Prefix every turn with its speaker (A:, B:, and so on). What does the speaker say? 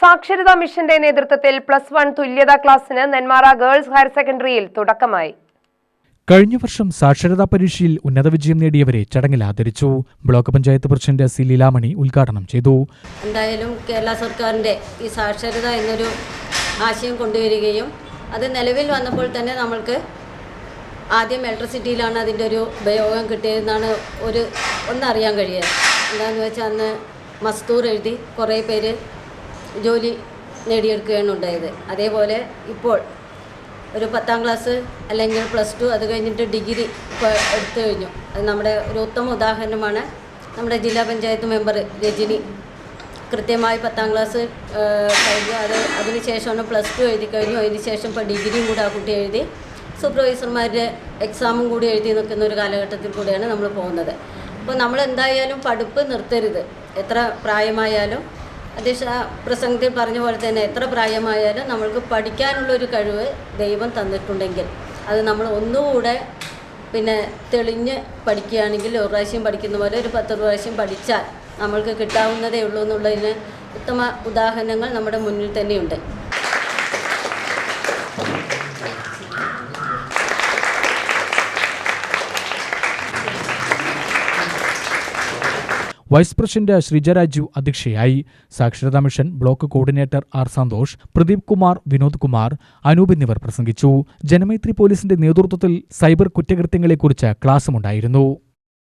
A: സാക്ഷരതാ മിഷന്റെ നേതൃത്വത്തിൽ പ്ലസ് വൺ തുല്യതാ ക്ലാസ്സിന് നെന്മാറ ഗേൾസ് ഹയർ സെക്കൻഡറിയിൽ തുടക്കമായി.
B: കഴിഞ്ഞ വർഷം സാക്ഷരതാ പരീക്ഷയിൽ ഉന്നത വിജയം നേടിയവരെ ചടങ്ങിൽ ആദരിച്ചു. Block panchayat president C Leelamani ഉദ്ഘാടനം ചെയ്തു.
C: എന്തായാലും കേരള സർക്കാരിന്റെ ഈ സാക്ഷരത എന്നൊരു ആശയം കൊണ്ടുവരികയും അത് നിലവിൽ വന്നപ്പോൾ തന്നെ നമ്മൾക്ക് ആദ്യം ഇലക്ട്രിസിറ്റിയിലാണ് അതിന്റെ ഒരു ഉപയോഗം കിട്ടിയതെന്നാണ് ഒരു ഒന്നറിയാൻ കഴിയുക. എന്താണെന്ന് വെച്ചാൽ അന്ന് മസ്തൂർ എഴുതി കുറേ പേര് ജോലി നേടിയെടുക്കുകയാണ് ഉണ്ടായത്. അതേപോലെ ഇപ്പോൾ ഒരു പത്താം ക്ലാസ് അല്ലെങ്കിൽ പ്ലസ് ടു അത് കഴിഞ്ഞിട്ട് ഡിഗ്രി എടുത്തു കഴിഞ്ഞു. അത് നമ്മുടെ ഒരു ഉത്തമ ഉദാഹരണമാണ് നമ്മുടെ ജില്ലാ പഞ്ചായത്ത് മെമ്പർ രജനി. കൃത്യമായി പത്താം ക്ലാസ് കഴിഞ്ഞു. അത് അതിന് ശേഷമാണ് പ്ലസ് ടു എഴുതി കഴിഞ്ഞു. അതിനുശേഷം ഇപ്പോൾ ഡിഗ്രിയും കൂടെ ആ കുട്ടി എഴുതി. സൂപ്പർവൈസർമാരുടെ എക്സാമും കൂടി എഴുതി നിൽക്കുന്ന ഒരു കാലഘട്ടത്തിൽ കൂടിയാണ് നമ്മൾ പോകുന്നത്. അപ്പോൾ നമ്മൾ എന്തായാലും പഠിപ്പ് നിർത്തരുത്. എത്ര പ്രായമായാലും അധ്യക്ഷ പ്രസംഗത്തിൽ പറഞ്ഞ പോലെ തന്നെ എത്ര പ്രായമായാലും നമ്മൾക്ക് പഠിക്കാനുള്ളൊരു കഴിവ് ദൈവം തന്നിട്ടുണ്ടെങ്കിൽ അത് നമ്മൾ ഒന്നുകൂടെ പിന്നെ തെളിഞ്ഞ് പഠിക്കുകയാണെങ്കിൽ ഒരു പ്രാവശ്യം പഠിക്കുന്ന പോലെ ഒരു പത്ത് പ്രാവശ്യം പഠിച്ചാൽ നമ്മൾക്ക് കിട്ടാവുന്നതേ ഉള്ളൂ എന്നുള്ളതിന് ഉത്തമ ഉദാഹരണങ്ങൾ നമ്മുടെ മുന്നിൽ തന്നെയുണ്ട്.
B: വൈസ് പ്രസിഡന്റ് ശ്രീജ രാജു അധ്യക്ഷയായി. സാക്ഷരതാ mission block coordinator R Santhosh Pradeep Kumar Vinod Kumar Anoop എന്നിവർ പ്രസംഗിച്ചു. ജനമൈത്രി പോലീസിന്റെ നേതൃത്വത്തിൽ സൈബർ കുറ്റകൃത്യങ്ങളെക്കുറിച്ച് ക്ലാസുമുണ്ടായിരുന്നു